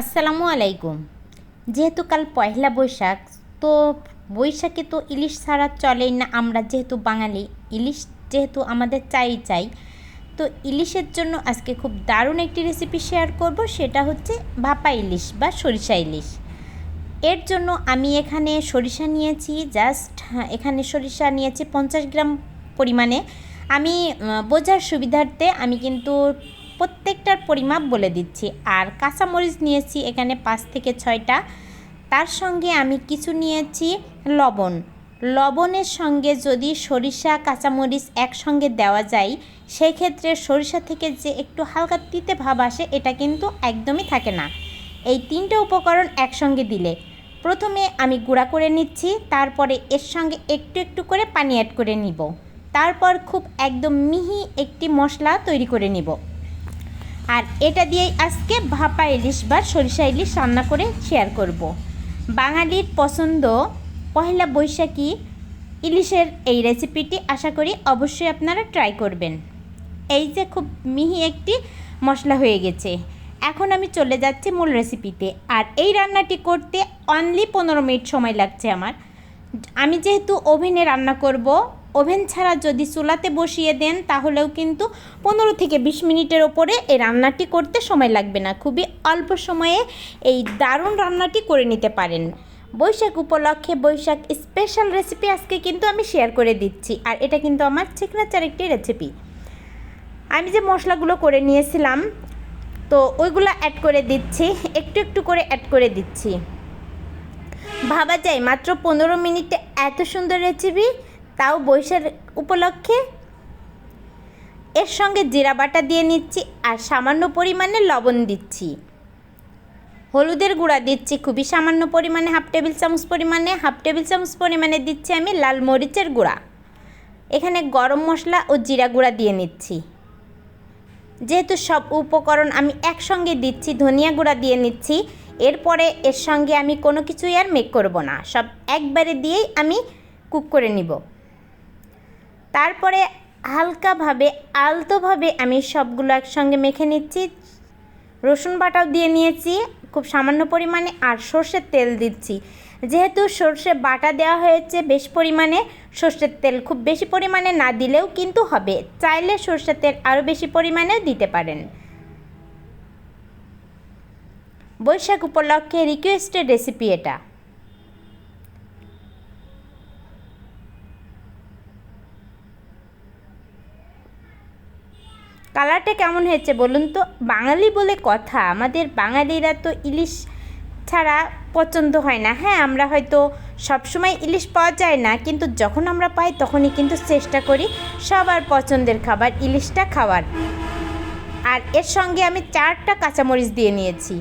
আসসালামু আলাইকুম। যেহেতু কাল পয়লা বৈশাখ, তো বৈশাখে তো ইলিশ ছাড়া চলেই না। আমরা যেহেতু বাঙালি, ইলিশ যেহেতু আমাদের চাই চাই, তো ইলিশের জন্য আজকে খুব দারুণ একটি রেসিপি শেয়ার করব। সেটা হচ্ছে ভাপা ইলিশ বা সরিষা ইলিশ। এর জন্য আমি এখানে সরিষা নিয়েছি জাস্ট এখানে সরিষা নিয়েছি পঞ্চাশ গ্রাম পরিমাণে। আমি বোঝার সুবিধার্থে আমি কিন্তু প্রত্যেকটার পরিমাপ বলে দিচ্ছি। আর কাঁচামরিচ নিয়েছি এখানে পাঁচ থেকে ছয়টা। তার সঙ্গে আমি কিছু নিয়েছি লবণ। লবণের সঙ্গে যদি সরিষা, কাঁচামরিচ একসঙ্গে দেওয়া যায় সেই ক্ষেত্রে সরিষা থেকে যে একটু হালকা তিতে ভাব আসে, এটা কিন্তু একদমই থাকে না। এই তিনটে উপকরণ একসঙ্গে দিলে। প্রথমে আমি গুঁড়া করে নিচ্ছি, তারপরে এর সঙ্গে একটু একটু করে পানি অ্যাড করে নিব। তারপর খুব একদম মিহি একটি মশলা তৈরি করে নিব। আর এটা দিয়েই আজকে ভাপা ইলিশ বা সরিষা ইলিশ রান্না করে শেয়ার করব। বাঙালির পছন্দ পহেলা বৈশাখী ইলিশের এই রেসিপিটি আশা করি অবশ্যই আপনারা ট্রাই করবেন। এই যে খুব মিহি একটি মশলা হয়ে গেছে। এখন আমি চলে যাচ্ছি মূল রেসিপিতে আর এই রান্নাটি করতে অনলি পনেরো মিনিট সময় লাগছে আমার। আমি যেহেতু ওভেনে রান্না করব ওভেন ছাড়া যদি চুলাতে বসিয়ে দেন, তাহলেও কিন্তু পনেরো থেকে বিশ মিনিটের ওপরে এই রান্নাটি করতে সময় লাগবে না। খুবই অল্প সময়ে এই দারুণ রান্নাটি করে নিতে পারেন। বৈশাখ উপলক্ষে বৈশাখ স্পেশাল রেসিপি আজকে কিন্তু আমি শেয়ার করে দিচ্ছি, আর এটা কিন্তু আমার সিগনেচার একটি রেসিপি আমি যে মশলাগুলো করে নিয়েছিলাম, তো ওইগুলো অ্যাড করে দিচ্ছি, একটু একটু করে অ্যাড করে দিচ্ছি। ভাবা যায়, মাত্র পনেরো মিনিটে এত সুন্দর রেসিপি তাও বৈশাখ উপলক্ষে। এর সঙ্গে জিরা বাটা দিয়ে নিচ্ছি আর সামান্য পরিমাণে লবণ দিচ্ছি। হলুদের গুঁড়া দিচ্ছি, খুবই সামান্য পরিমাণে হাফ টেবিল চামচ পরিমাণে, হাফ টেবিল চামচ পরিমাণে দিচ্ছি আমি লাল মরিচের গুঁড়া। এখানে গরম মশলা ও জিরা গুঁড়া দিয়ে নিচ্ছি। যেহেতু সব উপকরণ আমি একসঙ্গে দিচ্ছি, ধনিয়া গুঁড়া দিয়ে নিচ্ছি, এরপরে এর সঙ্গে আমি কোনো কিছুই আর মেক করব না। সব একবারে দিয়েই আমি কুক করে নিব। তারপরে হালকাভাবে, আলতোভাবে আমি সবগুলো একসঙ্গে মেখে নিচ্ছি। রসুন বাটাও দিয়ে নিয়েছি, খুব সামান্য পরিমাণে, আর সর্ষের তেল দিচ্ছি। যেহেতু সর্ষে বাটা দেওয়া হয়েছে বেশ পরিমাণে, সর্ষের তেল খুব বেশি পরিমাণে না দিলেও কিন্তু হবে। চাইলে সর্ষের তেল আরও বেশি পরিমাণেও দিতে পারেন। বৈশাখ উপলক্ষে রিকোয়েস্টেড রেসিপি এটা। কালারটা কেমন হয়েছে বলুন তো? বাঙালি বলে কথা, আমাদের বাঙালিরা তো ইলিশ ছাড়া পছন্দ হয় না। হ্যাঁ আমরা হয়তো সবসময় ইলিশ পাওয়া যায় না, কিন্তু যখন আমরা পাই তখনই কিন্তু চেষ্টা করি সবার পছন্দের খাবার ইলিশটা খাওয়ার। আর এর সঙ্গে আমি চারটা কাঁচামরিচ দিয়ে নিয়েছি।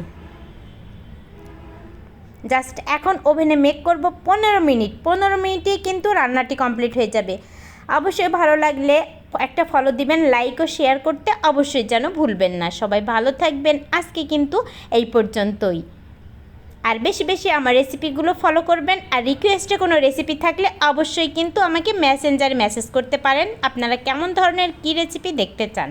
জাস্ট এখন ওভেনে মেক করব পনেরো মিনিট। পনেরো মিনিটেই কিন্তু রান্নাটি কমপ্লিট হয়ে যাবে। অবশ্যই ভালো লাগলে একটা ফলো দিবেন লাইক ও শেয়ার করতে অবশ্যই যেন ভুলবেন না। সবাই ভালো থাকবেন, আজকে কিন্তু এই পর্যন্তই। আর বেশি বেশি আমার রেসিপিগুলো ফলো করবেন, আর রিকোয়েস্টে কোনো রেসিপি থাকলে অবশ্যই কিন্তু আমাকে মেসেঞ্জারে মেসেজ করতে পারেন। আপনারা কেমন ধরনের কী রেসিপি দেখতে চান?